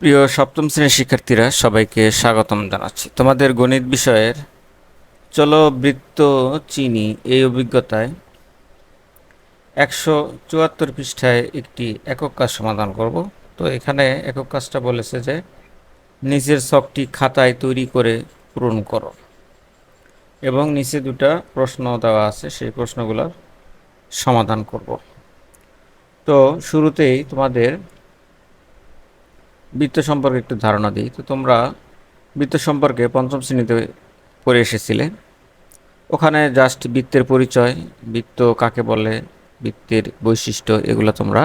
প্রিয় সপ্তম শ্রেণির শিক্ষার্থীরা, সবাইকে স্বাগতম জানাচ্ছি। তোমাদের গণিত বিষয়ের চলো বৃত্ত চিনি এই অভিজ্ঞতায় একশো চুয়াত্তর পৃষ্ঠায় একটি একক কাজ সমাধান করব। তো এখানে একক কাজটা বলেছে যে, নিচের ছকটি খাতায় তৈরি করে পূরণ করো এবং নিচে দুটা প্রশ্ন দেওয়া আছে, সেই প্রশ্নগুলোর সমাধান করব। তো শুরুতেই তোমাদের বৃত্ত সম্পর্কে একটু ধারণা দিই। তো তোমরা বৃত্ত সম্পর্কে পঞ্চম শ্রেণীতে পড়ে এসেছিলে। ওখানে জাস্ট বৃত্তের পরিচয়, বৃত্ত কাকে বলে, বৃত্তের বৈশিষ্ট্য এগুলো তোমরা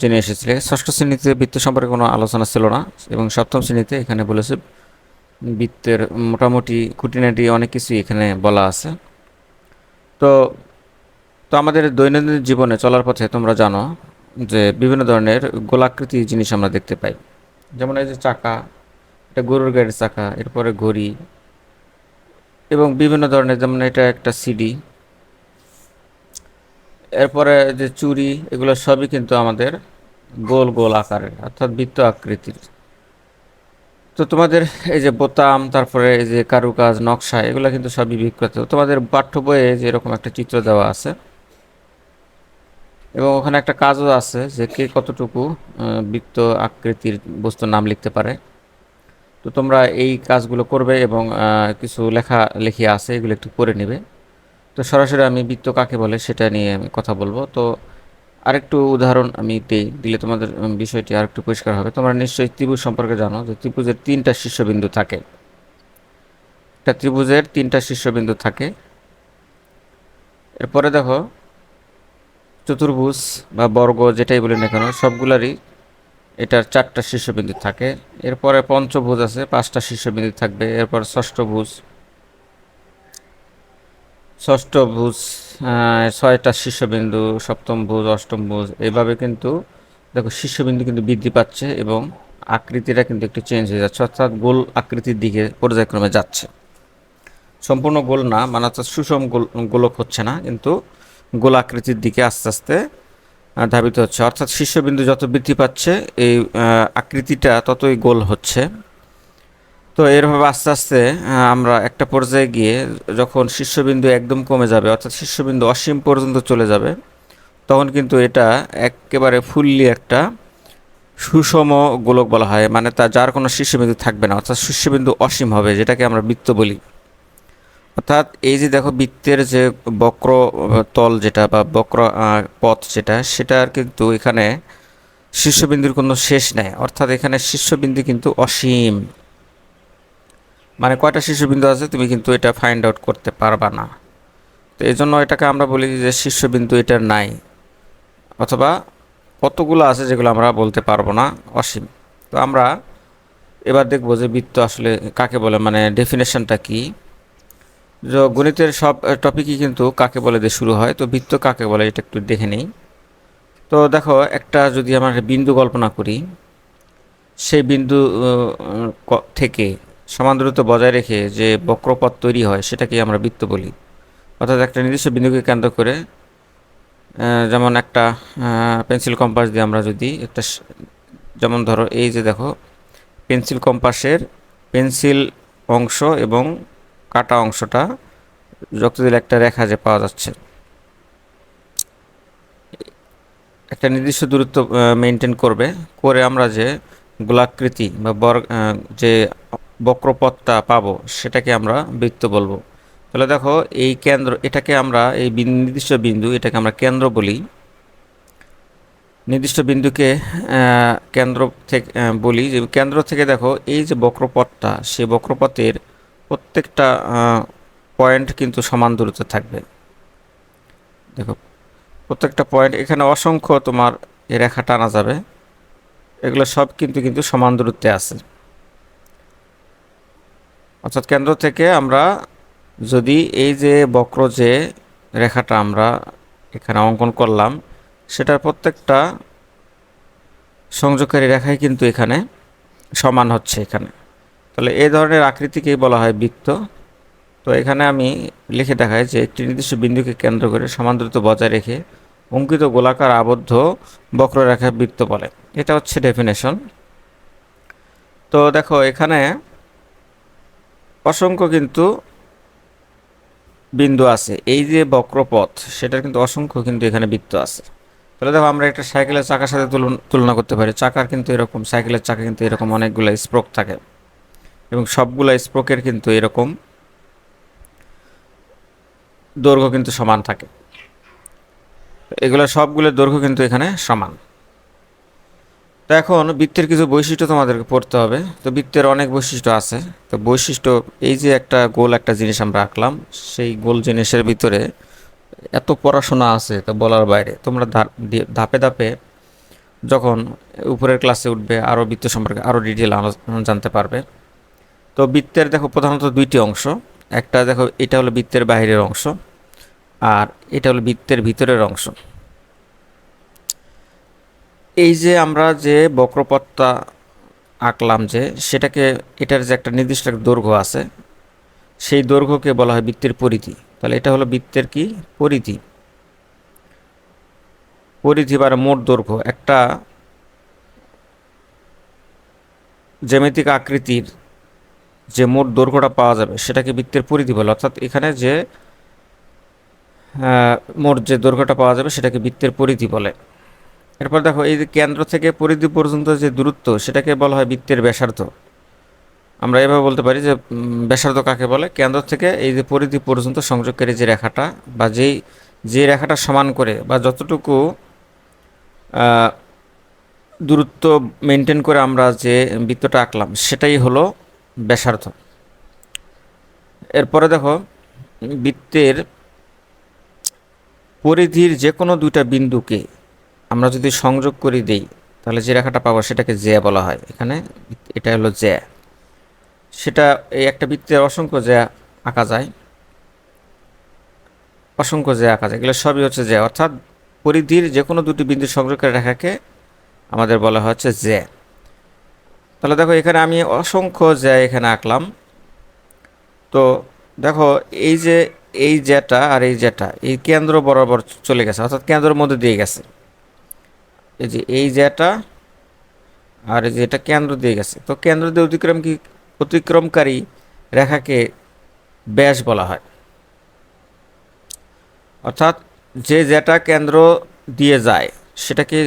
জেনে এসেছিলে। ষষ্ঠ শ্রেণীতে বৃত্ত সম্পর্কে কোনো আলোচনা ছিল না এবং সপ্তম শ্রেণীতে এখানে বলেছে বৃত্তের মোটামুটি খুঁটিনাটি অনেক কিছুই এখানে বলা আছে। তো তো আমাদের দৈনন্দিন জীবনে চলার পথে তোমরা জানো যে বিভিন্ন ধরনের গোলাকৃতি জিনিস আমরা দেখতে পাই। যেমন এই যে চাকা, এটা গরুর গাড়ির চাকা, এরপরে ঘড়ি এবং বিভিন্ন ধরনের, যেমন এটা একটা সিডি। এরপরে যে চুরি এগুলো সবই কিন্তু আমাদের গোল গোল আকারের, অর্থাৎ বৃত্ত আকৃতির। তো তোমাদের এই যে বোতাম, তারপরে এই যে কারুকাজ, নকশা, এগুলো কিন্তু সবই বিখ্যাত তোমাদের পাঠ্য বইয়ে যে এরকম একটা চিত্র দেওয়া আছে এবং ওখানে একটা কাজও আছে যে কে কতটুকু বৃত্ত আকৃতির বস্তুর নাম লিখতে পারে। তো তোমরা এই কাজগুলো করবে এবং কিছু লেখা লেখি আছে, এগুলো একটু পড়ে নেবে। তো সরাসরি আমি বৃত্ত কাকে বলে সেটা নিয়ে আমি কথা বলব। তো আরেকটু উদাহরণ আমি দিই, দিলে তোমাদের বিষয়টি আরেকটু পরিষ্কার হবে। তোমরা নিশ্চয়ই ত্রিভুজ সম্পর্কে জানো যে ত্রিভুজের তিনটা শীর্ষবিন্দু থাকে। একটা ত্রিভুজের তিনটা শীর্ষবিন্দু থাকে। এরপরে দেখো চতুর্ভুজ বা বর্গ যেটাই বলি না কেন সবগুলারই এটার চারটা শীর্ষবিন্দু থাকে। এরপরে পঞ্চভুজ আছে পাঁচটা শীর্ষবিন্দু থাকবে। এরপর ষষ্ঠভুজ। ষষ্ঠভুজ আহ, ছয়টা শীর্ষবিন্দু সপ্তম ভুজ অষ্টম ভুজ এইভাবে কিন্তু দেখো শীর্ষবিন্দু কিন্তু বৃদ্ধি পাচ্ছে এবং আকৃতিটা কিন্তু একটু চেঞ্জ হয়ে যাচ্ছে অর্থাৎ গোল আকৃতির দিকে পর্যায়ক্রমে যাচ্ছে। সম্পূর্ণ গোল না মানে অর্থাৎ সুষম গোল গোলক হচ্ছে না কিন্তু গোল আকৃতির দিকে আস্তে আস্তে ধাবিত হচ্ছে। অর্থাৎ শীর্ষবিন্দু যত বৃদ্ধি পাচ্ছে, এই আকৃতিটা ততই গোল হচ্ছে। তো এরভাবে আস্তে আস্তে আমরা একটা পর্যায়ে গিয়ে যখন শীর্ষবিন্দু একদম কমে যাবে, অর্থাৎ শীর্ষবিন্দু অসীম পর্যন্ত চলে যাবে, তখন কিন্তু এটা একেবারে ফুললি একটা সুষম গোলক বলা হয়। মানে তা যার কোনো শীর্ষবিন্দু থাকবে না, অর্থাৎ শীর্ষবিন্দু অসীম হবে, যেটাকে আমরা বৃত্ত বলি। অর্থাৎ এই যে দেখো বৃত্তের যে বক্র তল যেটা বা বক্র পথ যেটা সেটার কিন্তু এখানে শীর্ষবিন্দুর কোনো শেষ নেই। অর্থাৎ এখানে শীর্ষবিন্দু কিন্তু অসীম। মানে কয়টা শীর্ষবিন্দু আছে তুমি কিন্তু এটা ফাইন্ড আউট করতে পারবা না। তো এই জন্য এটাকে আমরা বলি যে শীর্ষবিন্দু এটার নাই। অথবা কতগুলো আছে যেগুলো আমরা বলতে পারব না, অসীম। তো আমরা এবার দেখব যে বৃত্ত আসলে কাকে বলে মানে ডেফিনেশনটা কি। গণিতের সব টপিকই কিন্তু কাকে বলে দিয়ে শুরু হয়, তো বৃত্ত কাকে বলে এটা একটু দেখে নেই। তো দেখো, একটা যদি আমরা বিন্দু কল্পনা করি, সেই বিন্দু থেকে সমান দূরত্ব বজায় রেখে যে বক্রপথ তৈরি হয় সেটাকে আমরা বৃত্ত বলি। অর্থাৎ একটা নির্দিষ্ট বিন্দুকে কেন্দ্র করে যেমন একটা পেন্সিল কম্পাস দিয়ে আমরা যদি একটা যেমন ধরো এই যে দেখো, পেন্সিল কম্পাসের পেন্সিল অংশ এবং কাটা অংশটা যুক্ত দিলে একটা রেখা যে পাওয়া যাচ্ছে। একটা নির্দিষ্ট দূরত্ব মেনটেন করবে, করে আমরা যে গোলাকৃতি বা বর যে বক্রপথটা পাবো, সেটাকে আমরা বৃত্ত বলব। তাহলে দেখো, এই কেন্দ্র, এটাকে আমরা, এই নির্দিষ্ট বিন্দু এটাকে আমরা কেন্দ্র বলি। নির্দিষ্ট বিন্দুকে কেন্দ্র থেকে বলি। যে কেন্দ্র থেকে দেখো, এই যে বক্রপথটা সেই বক্রপথের প্রত্যেকটা পয়েন্ট কিন্তু সমান দূরত্বে থাকবে। দেখো, প্রত্যেকটা পয়েন্ট এখানে অসংখ্য তোমার এ রেখা টানা যাবে। এগুলো সব কিন্তু কিন্তু সমান দূরত্বে আছে। অর্থাৎ কেন্দ্র থেকে আমরা যদি এই যে বক্র যে রেখাটা আমরা এখানে অঙ্কন করলাম, সেটার প্রত্যেকটা সংযোগকারী রেখাই কিন্তু এখানে সমান হচ্ছে এখানে। তাহলে এই ধরনের আকৃতিকেই বলা হয় বৃত্ত। তো এখানে আমি লিখে দেখাই যে একটি নির্দিষ্ট বিন্দুকে কেন্দ্র করে সমান দূরত্ব বজায় রেখে অঙ্কিত গোলাকার আবদ্ধ বক্ররেখা বৃত্ত বলে। এটা হচ্ছে ডেফিনেশন তো দেখো, এখানে অসংখ্য কিন্তু বিন্দু আছে। এই যে বক্রপথ, সেটার কিন্তু অসংখ্য কিন্তু এখানে বৃত্ত আছে। তাহলে দেখো, আমরা একটা সাইকেলের চাকার সাথে তুলনা করতে পারি। চাকার কিন্তু এরকম, সাইকেলের চাকা কিন্তু এরকম অনেকগুলো স্প্রোক থাকে। এবং সবগুলো স্প্রোকের কিন্তু এরকম দৈর্ঘ্য কিন্তু সমান থাকে। এগুলো সবগুলোর দৈর্ঘ্য কিন্তু এখানে সমান। তো এখন বৃত্তের কিছু বৈশিষ্ট্য তোমাদেরকে পড়তে হবে। তো বৃত্তের অনেক বৈশিষ্ট্য আছে। তো বৈশিষ্ট্য, এই যে একটা গোল একটা জিনিস আমরা আঁকলাম, সেই গোল জিনিসের ভিতরে এত পড়াশোনা আছে তো বলার বাইরে। তোমরা ধাপে ধাপে যখন উপরের ক্লাসে উঠবে আরও বৃত্ত সম্পর্কে আরও ডিটেল জানতে পারবে। তো বৃত্তের দেখো প্রধানত দুইটি অংশ। একটা দেখো এটা হলো বৃত্তের বাইরের অংশ আর এটা হলো বৃত্তের ভিতরের অংশ। এই যে আমরা যে বক্রপথটা আঁকলাম যে, সেটাকে এটার যে একটা নির্দিষ্ট দৈর্ঘ্য আছে, সেই দৈর্ঘ্যকে বলা হয় বৃত্তের পরিধি। তাহলে এটা হলো বৃত্তের কি? পরিধি। পরিধি বা মোট দৈর্ঘ্য। একটা জ্যামিতিক আকৃতির যে মোট দৈর্ঘ্যটা পাওয়া যাবে, সেটাকে বৃত্তের পরিধি বলে। অর্থাৎ এখানে যে মোট যে দৈর্ঘ্যটা পাওয়া যাবে, সেটাকে বৃত্তের পরিধি বলে। এরপর দেখো, এই যে কেন্দ্র থেকে পরিধি পর্যন্ত যে দূরত্ব, সেটাকে বলা হয় বৃত্তের ব্যাসার্ধ। আমরা এভাবে বলতে পারি যে ব্যাসার্ধ কাকে বলে? কেন্দ্র থেকে এই যে পরিধি পর্যন্ত সংযোগকারী যে রেখাটা, বা যেই, যে রেখাটা সমান করে, বা যতটুকু দূরত্ব মেনটেন করে আমরা যে বৃত্তটা আঁকলাম, সেটাই হলো ব্যাসার্ধ। এরপরে দেখো, বৃত্তের পরিধির যে কোনো দুইটা বিন্দুকে আমরা যদি সংযোগ করে দেই, তাহলে যে রেখাটা পাবো সেটাকে জ্যা বলা হয়। এখানে এটা হলো জ্যা। সেটা এই একটা বৃত্তের অসংখ্য জ্যা আঁকা যায়। অসংখ্য জ্যা আঁকা যায়। এগুলো সবই হচ্ছে জ্যা। অর্থাৎ পরিধির যে কোনো দুটি বিন্দু সংযোগের রেখাকে আমাদের বলা হচ্ছে জ্যা। তাহলে দেখো এখানে আমি অসংখ্য জ্যা এখানে আঁকলাম। তো দেখো এই যে এই জ্যাটা আর এই জ্যাটা, এই কেন্দ্র বরাবর চলে গেছে, অর্থাৎ কেন্দ্রের মধ্যে দিয়ে গেছে। এই যে এই জ্যাটা আর এই যে এটা কেন্দ্র দিয়ে গেছে। তো কেন্দ্র দিয়ে অতিক্রম কি, অতিক্রমকারী রেখাকে ব্যাস বলা হয়। অর্থাৎ যে যেটা কেন্দ্র দিয়ে যায়, সেটাকে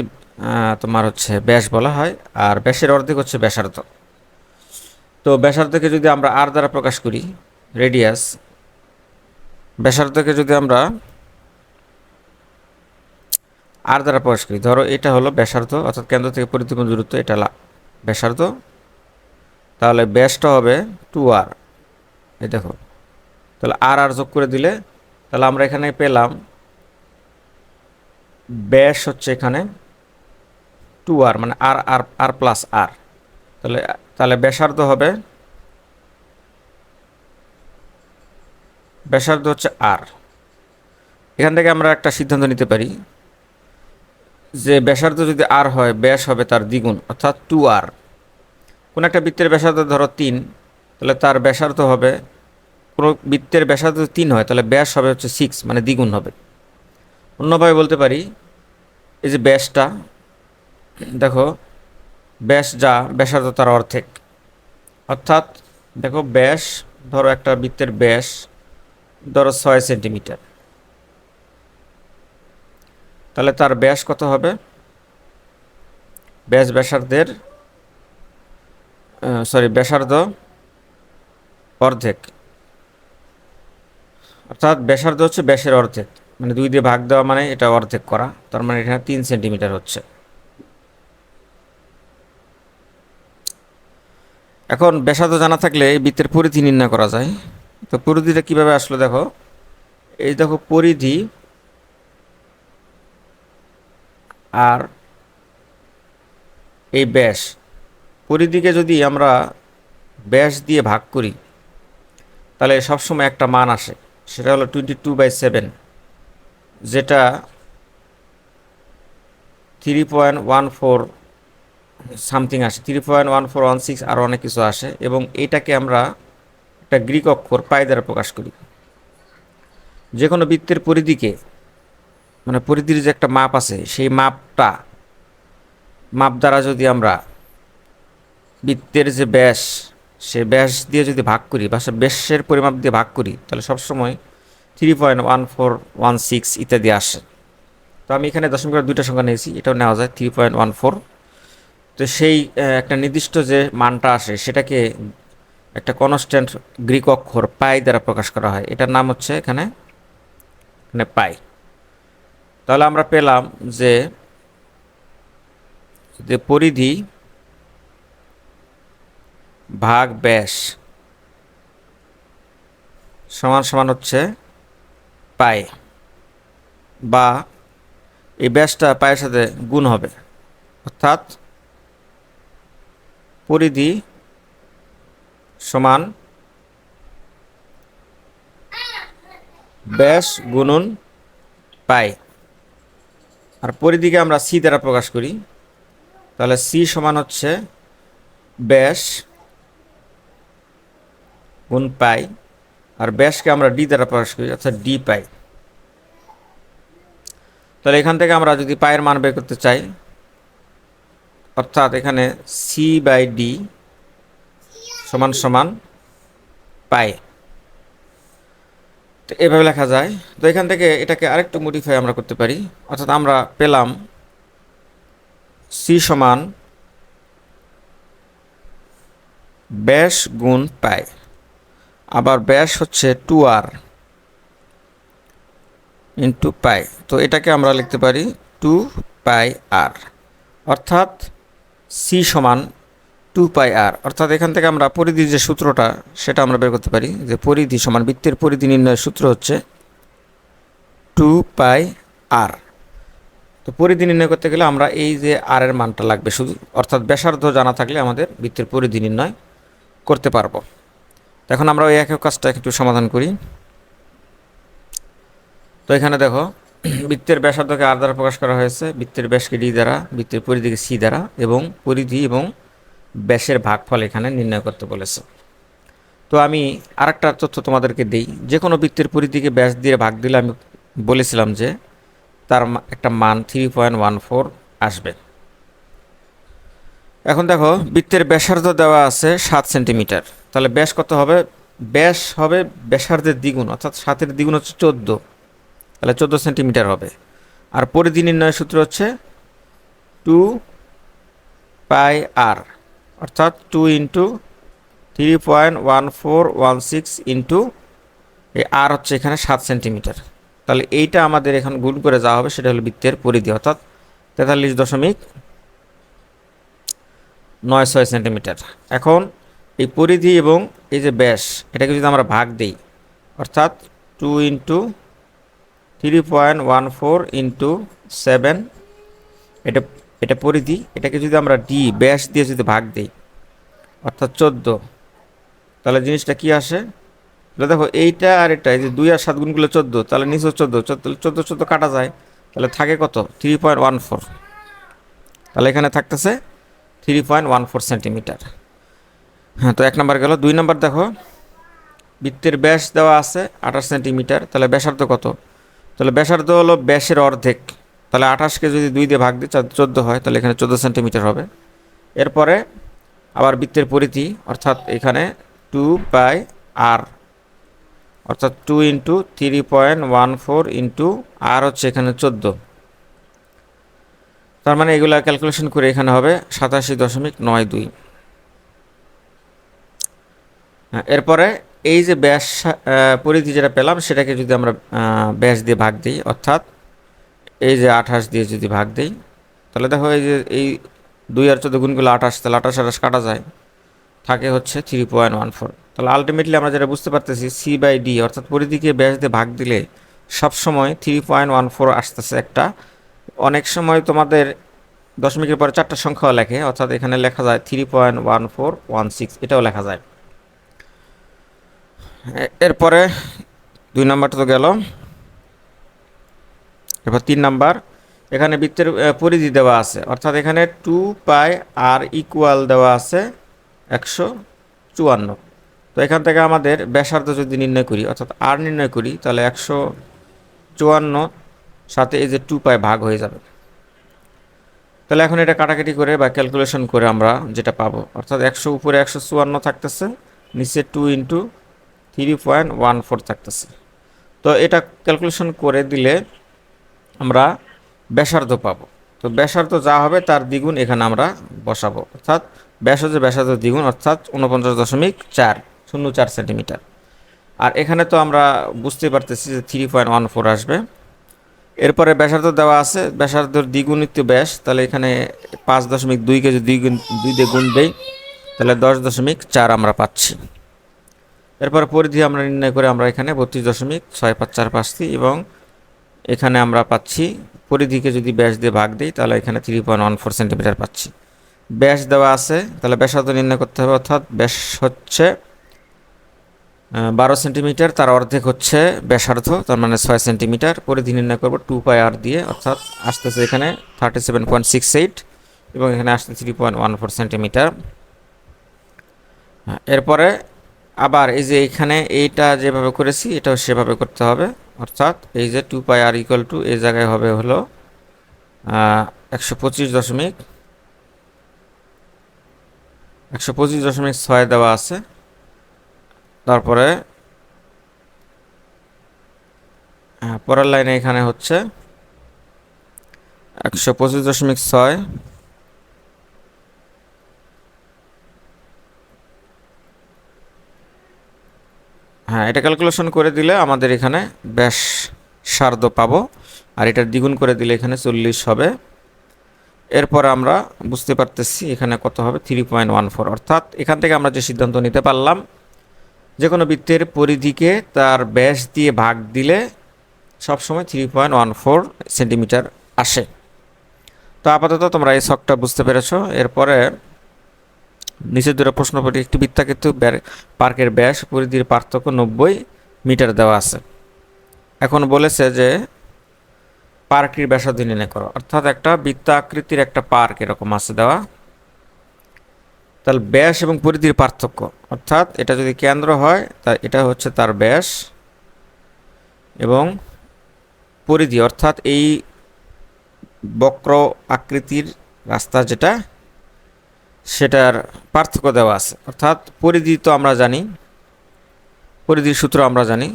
তোমার হচ্ছে ব্যাস বলা হয়, আর ব্যাসের অর্ধেক হচ্ছে ব্যাসার্ধ। তো ব্যাসার্ধকে যদি আমরা আর দ্বারা প্রকাশ করি, রেডিয়াস, ব্যাসার্ধকে যদি আমরা আর দ্বারা প্রকাশ করি, ধরো এটা হলো ব্যাসার্ধ, অর্থাৎ কেন্দ্র থেকে পরিধিপূর্ণ দূরত্ব, এটা ব্যাসার্ধ। তাহলে ব্যাসটা হবে টু আর এই দেখো, তাহলে আর আর যোগ করে দিলে, তাহলে আমরা এখানে পেলাম, ব্যাস হচ্ছে এখানে টু আর মানে আর আর আর প্লাস আর। তাহলে তাহলে ব্যাসার্ধ হবে, ব্যাসার্ধ হচ্ছে আর। এখান থেকে আমরা একটা সিদ্ধান্ত নিতে পারি যে ব্যাসার্ধ যদি আর হয়, ব্যাস হবে তার দ্বিগুণ, অর্থাৎ টু আর। কোনো একটা বৃত্তের ব্যাসার্ধ ধরো তিন, তাহলে তার ব্যাসার্ধ হবে, কোনো বৃত্তের ব্যাসার্ধ যদি তিন হয়, তাহলে ব্যাস হবে হচ্ছে সিক্স মানে দ্বিগুণ হবে। অন্যভাবে বলতে পারি, এই যে ব্যাসটা দেখো, ব্যাস যা ব্যাসার্ধ তার অর্ধেক। অর্থাৎ, দেখো, ব্যাস, ধরো একটা বৃত্তের ব্যাস, ধরো ছয় সেন্টিমিটার। তাহলে তার ব্যাস কত হবে? ব্যাস ব্যাসার্ধের সরি ব্যাসার্ধ অর্ধেক। অর্থাৎ ব্যাসার্ধ হচ্ছে ব্যাসের অর্ধেক। মানে দুই দিয়ে ভাগ দেওয়া মানে এটা অর্ধেক করা। তার মানে এখানে তিন সেন্টিমিটার হচ্ছে। এখন ব্যাসার্ধ জানা থাকলে এই বৃত্তের পরিধি নির্ণয় করা যায়। তো পরিধিটা কীভাবে আসলো দেখো? এই দেখো পরিধি আর এই ব্যাস। পরিধিকে যদি আমরা ব্যাস দিয়ে ভাগ করি, তাহলে সবসময় একটা মান আসে। সেটা হলো টোয়েন্টি টু বাই সেভেন যেটা three point one four something আসে three point one four one six আরও অনেক কিছু আসে এবং এটাকে আমরা একটা গ্রিক অক্ষর পাই দ্বারা প্রকাশ করি। যে কোনো বৃত্তের পরিধিকে মানে পরিধির যে একটা মাপ আছে, সেই মাপটা, মাপ দ্বারা যদি আমরা বৃত্তের যে ব্যাস, সে ব্যাস দিয়ে যদি ভাগ করি বা সে ব্যাসের পরিমাপ দিয়ে ভাগ করি, তাহলে সবসময় three point one four one six ইত্যাদি আসে। তো আমি এখানে দশমিকের দুইটা সংখ্যা নিয়েছি, এটাও নেওয়া যায় থ্রি পয়েন্ট ওয়ান ফোর তো সেই একটা নির্দিষ্ট যে মানটা আসে, সেটাকে একটা কনস্ট্যান্ট গ্রিক অক্ষর পাই দ্বারা প্রকাশ করা হয়। এটার নাম হচ্ছে এখানে এখানে পাই। তাহলে আমরা পেলাম যে পরিধি ভাগ ব্যাস সমান সমান হচ্ছে পাই বা এই ব্যাসটা পায়ের সাথে গুণ হবে। অর্থাৎ পরিধি সমান ব্যাস গুণন পাই। আর পরিধিকে আমরা সি দ্বারা প্রকাশ করি। তাহলে সি সমান হচ্ছে ব্যাস গুণ পাই। আর ব্যাসকে আমরা ডি দ্বারা প্রকাশ করি, অর্থাৎ ডি পাই। তাহলে এখান থেকে আমরা যদি পায়ের মান বের করতে চাই অর্থাৎ এখানে সি বাই ডি সমান সমান পাই। তো এভাবে লেখা যায়। তো এখান থেকে এটাকে আরেকটু মডিফাই আমরা করতে পারি। অর্থাৎ আমরা পেলাম সি সমান ব্যাস গুণ পাই। আবার ব্যাস হচ্ছে টু আর ইন্টু পাই। তো এটাকে আমরা লিখতে পারি টু পাই আর অর্থাৎ সি সমান টু পাই আর অর্থাৎ এখান থেকে আমরা পরিধির যে সূত্রটা, সেটা আমরা বের করতে পারি যে পরিধি সমান বৃত্তের পরিধি নির্ণয়ের সূত্র হচ্ছে টু পাই আর তো পরিধি নির্ণয় করতে গেলে আমরা এই যে আর এর মানটা লাগবে, শুধু অর্থাৎ ব্যাসার্ধ জানা থাকলে আমাদের বৃত্তের পরিধি নির্ণয় করতে পারব। এখন আমরা ওই একই কাজটা একটু সমাধান করি। তো এখানে দেখো বৃত্তের ব্যাসার্ধকে আর দ্বারা প্রকাশ করা হয়েছে, বৃত্তের ব্যাসকে ডি দ্বারা, বৃত্তের পরিধিকে সি দ্বারা এবং পরিধি এবং ব্যাসের ভাগফল এখানে নির্ণয় করতে বলেছে। তো আমি আরেকটা তথ্য তোমাদেরকে দিই। যে কোনো বৃত্তের পরিধিকে ব্যাস দিয়ে ভাগ দিলে আমি বলেছিলাম যে তার একটা মান থ্রি পয়েন্ট ওয়ান ফোর আসবে। এখন দেখো, বৃত্তের ব্যাসার্ধ দেওয়া আছে সাত সেন্টিমিটার। তাহলে ব্যাস কত হবে? ব্যাস হবে ব্যাসার্ধের দ্বিগুণ, অর্থাৎ সাতের দ্বিগুণ হচ্ছে চোদ্দ। তাহলে চোদ্দ সেন্টিমিটার হবে। আর পরিধি নির্ণয় সূত্র হচ্ছে টু পাই আর, অর্থাৎ two into three point one four one six into এই আর হচ্ছে এখানে সাত সেন্টিমিটার। তাহলে এইটা আমাদের এখন গুণ করে যাওয়া হবে সেটা হলো বৃত্তের পরিধি, অর্থাৎ তেতাল্লিশ দশমিক নয় ছয় সেন্টিমিটার। এখন এই পরিধি এবং এই যে ব্যাস, এটাকে যদি আমরা ভাগ দিই, অর্থাৎ two into three point one four into seven এটা এটা পরিধি, এটাকে যদি আমরা ডি ব্যাস দিয়ে যদি ভাগ দিই, অর্থাৎ চোদ্দ, তাহলে জিনিসটা কি আসে? তাহলে দেখো এইটা আর এটা, এই যে দুই আর সাত গুণগুলো চোদ্দ, তাহলে নিচেও চোদ্দ চোদ্দ চোদ্দ কাটা যায়, তাহলে থাকে কত? থ্রি পয়েন্ট ওয়ান ফোর তাহলে এখানে থাকতেছে three point one four centimetre হ্যাঁ তো এক নম্বর গেল। দুই নম্বর দেখো, বৃত্তের ব্যাস দেওয়া আছে আঠাশ সেন্টিমিটার তাহলে ব্যাসার্ধ কত? তাহলে ব্যাসার্ধ হলো ব্যাসের অর্ধেক। তাহলে আঠাশকে যদি দুই দিয়ে ভাগ দিই চোদ্দ হয় তাহলে এখানে চোদ্দ সেন্টিমিটার হবে। এরপরে আবার বৃত্তের পরিধি অর্থাৎ এখানে টু বাই আর অর্থাৎ two into three point one four into r হচ্ছে এখানে চোদ্দ। তার মানে এগুলা ক্যালকুলেশন করে এখানে হবে সাতাশি দশমিক নয় দুই। হ্যাঁ, এরপরে এই যে ব্যাস পরিধি যেটা পেলাম, সেটাকে যদি আমরা ব্যাস দিয়ে ভাগ দিই, অর্থাৎ এই যে আঠাশ দিয়ে যদি ভাগ দিই, তাহলে দেখো এই যে এই দুই আর চোদ্দ গুণগুলো আঠাশ, তাহলে আঠাশ আঠাশ কাটা যায়। থাকে হচ্ছে থ্রি পয়েন্ট ওয়ান ফোর তাহলে আলটিমেটলি আমরা যেটা বুঝতে পারতেছি সি বাই ডি অর্থাৎ পরিধিকে ব্যাস দিয়ে ভাগ দিলে সবসময় থ্রি পয়েন্ট ওয়ান ফোর আসতেছে একটা। অনেক সময় তোমাদের দশমিকের পরে চারটা সংখ্যাও লেখে, অর্থাৎ এখানে লেখা যায় three point one four one six এটাও লেখা যায়। এরপরে দুই নাম্বারটা তো গেল। এবার তিন নাম্বার, এখানে বৃত্তের পরিধি দেওয়া আছে। অর্থাৎ এখানে টু পাই আর ইকুয়াল দেওয়া আছে একশো চুয়ান্ন। তো এখান থেকে আমাদের ব্যাসার্ধ যদি নির্ণয় করি, অর্থাৎ আর নির্ণয় করি, তাহলে একশো চুয়ান্ন সাথে এই যে টু পাই ভাগ হয়ে যাবে। তাহলে এখন এটা কাটাকাটি করে বা ক্যালকুলেশন করে আমরা যেটা পাবো। অর্থাৎ একশো উপরে একশো চুয়ান্ন থাকতেছে, নিচে two into three point one four থাকতেছে তো এটা ক্যালকুলেশন করে দিলে আমরা ব্যাসার্ধ পাবো। তো ব্যাসার্ধ যা হবে তার দ্বিগুণ এখানে আমরা বসাবো। অর্থাৎ ব্যাসার্ধ ব্যাসার্ধ দ্বিগুণ, অর্থাৎ উনপঞ্চাশ দশমিক চার, শূন্য চার সেন্টিমিটার। আর এখানে তো আমরা বুঝতে পারতেছি যে থ্রি পয়েন্ট ওয়ান ফোর আসবে। এরপরে ব্যাসার্ধ দেওয়া আছে, ব্যাসার্ধর দ্বিগুণিত ব্যাস, তাহলে এখানে পাঁচ দশমিক দুই কেজি দুই গুণ দুই দিয়ে গুণ দেই, তাহলে দশ দশমিক চার আমরা পাচ্ছি। এরপর পরিধি আমরা নির্ণয় করে আমরা এখানে বত্রিশ দশমিক ছয় পাঁচ চার পাচ্ছি এবং এখানে আমরা পাচ্ছি, পরিধিকে যদি ব্যাস দিয়ে ভাগ দিই, তাহলে এখানে three point one four centimetre পাচ্ছি। ব্যাস দেওয়া আছে, তাহলে ব্যাসার্ধ নির্ণয় করতে হবে, অর্থাৎ ব্যাস হচ্ছে বারো সেন্টিমিটার, তার অর্ধেক হচ্ছে ব্যাসার্ধ, তার মানে ছয় সেন্টিমিটার। পরিধি নির্ণয় করব টু পাই আর দিয়ে, অর্থাৎ আসতেছে এখানে thirty seven point six eight এবং এখানে আসছে three point one four centimetre এরপরে আবার এই যে এখানে এইটা যেভাবে করেছি, এটাও সেভাবে করতে হবে। অর্থাৎ এই যে two pi r equal to এই জায়গায় হবে হলো একশো পঁচিশ দশমিক, একশো পঁচিশ দশমিক ছয় দেওয়া আছে। তারপরে পরের লাইনে এখানে হচ্ছে, একশো পঁচিশ দশমিক ছয় হ্যাঁ এটা ক্যালকুলেশন করে দিলে আমাদের এখানে ব্যাস সার্ধ পাবো। আর এটার দ্বিগুণ করে দিলে এখানে চল্লিশ হবে। এরপর আমরা বুঝতে পারতেছি এখানে কত হবে? থ্রি পয়েন্ট ওয়ান ফোর অর্থাৎ এখান থেকে আমরা যে সিদ্ধান্ত নিতে পারলাম, যে কোনো বৃত্তের পরিধিকে তার ব্যাস দিয়ে ভাগ দিলে সবসময় three point one four centimetre আসে। তো আপাতত তোমরা এই শখটা বুঝতে পেরেছ। এরপরে নিচের দুটো প্রশ্নপটি একটি বৃত্তাকৃত পার্কের ব্যাস পরিধির পার্থক্য নব্বই মিটার দেওয়া আছে। এখন বলেছে যে, পার্কটির ব্যাসার্ধ নির্ণয় করো। অর্থাৎ একটা বৃত্তাকৃতির একটা পার্ক এরকম আছে দেওয়া। তাহলে ব্যাস এবং পরিধির পার্থক্য। অর্থাৎ এটা যদি কেন্দ্র হয়, তা এটা হচ্ছে তার ব্যাস এবং পরিধি। অর্থাৎ এই বক্র আকৃতির রাস্তা যেটা সেটার পার্থক্য দেওয়া আছে। অর্থাৎ পরিধি তো আমরা জানি, পরিধির সূত্র আমরা জানি।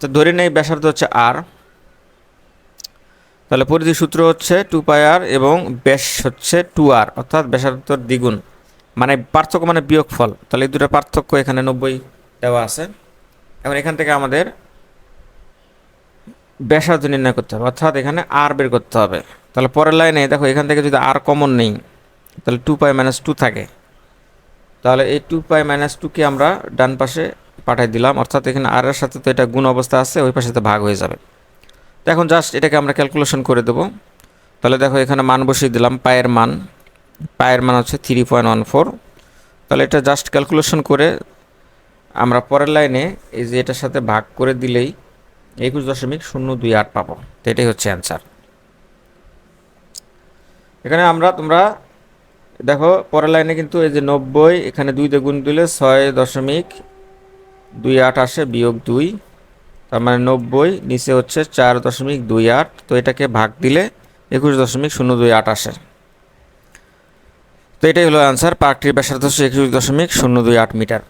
তো ধরে নেই ব্যাসার্ধ হচ্ছে আর তাহলে পরিধির সূত্র হচ্ছে টু পাই আর এবং ব্যাস হচ্ছে টু আর অর্থাৎ ব্যাসার্ধর দ্বিগুণ। মানে পার্থক্য মানে বিয়োগফল। তাহলে এই দুটো পার্থক্য এখানে নব্বই দেওয়া আছে। এখন এখান থেকে আমাদের ব্যাসার্ধ নির্ণয় করতে হবে, অর্থাৎ এখানে আর বের করতে হবে। তাহলে পরের লাইনে দেখো, এখান থেকে যদি আর কমন নেই তাহলে টু পাই মাইনাস টু থাকে। তাহলে এই টু পাই মাইনাস টুকে আমরা ডান পাশে পাঠাই দিলাম, অর্থাৎ এখানে আর এর সাথে তো এটা গুণ অবস্থা আছে, ওই পাশে ভাগ হয়ে যাবে। তো এখন জাস্ট এটাকে আমরা ক্যালকুলেশন করে দেবো। তাহলে দেখো এখানে মান বসিয়ে দিলাম পায়ের মান। পায়ের মান হচ্ছে থ্রি পয়েন্ট ওয়ান ফোর তাহলে এটা জাস্ট ক্যালকুলেশন করে আমরা পরের লাইনে এই যে এটার সাথে ভাগ করে দিলেই একুশ দশমিক শূন্য দুই আট পাবো। তো এটাই হচ্ছে অ্যান্সার এখানে আমরা তোমরা দেখো, পরের লাইনে কিন্তু এই যে নব্বই, এখানে দুই দিয়ে গুণ দিলে ছয় দশমিক দুই আট আসে বিয়োগ দুই। তার মানে নব্বই, নিচে হচ্ছে চার দশমিক দুই আট। তো এটাকে ভাগ দিলে একুশ দশমিক শূন্য দুই আট আসে। তো এটাই হলো আনসার পার্কটির ব্যাসার্ধ হচ্ছে একুশ দশমিক শূন্য দুই আট মিটার।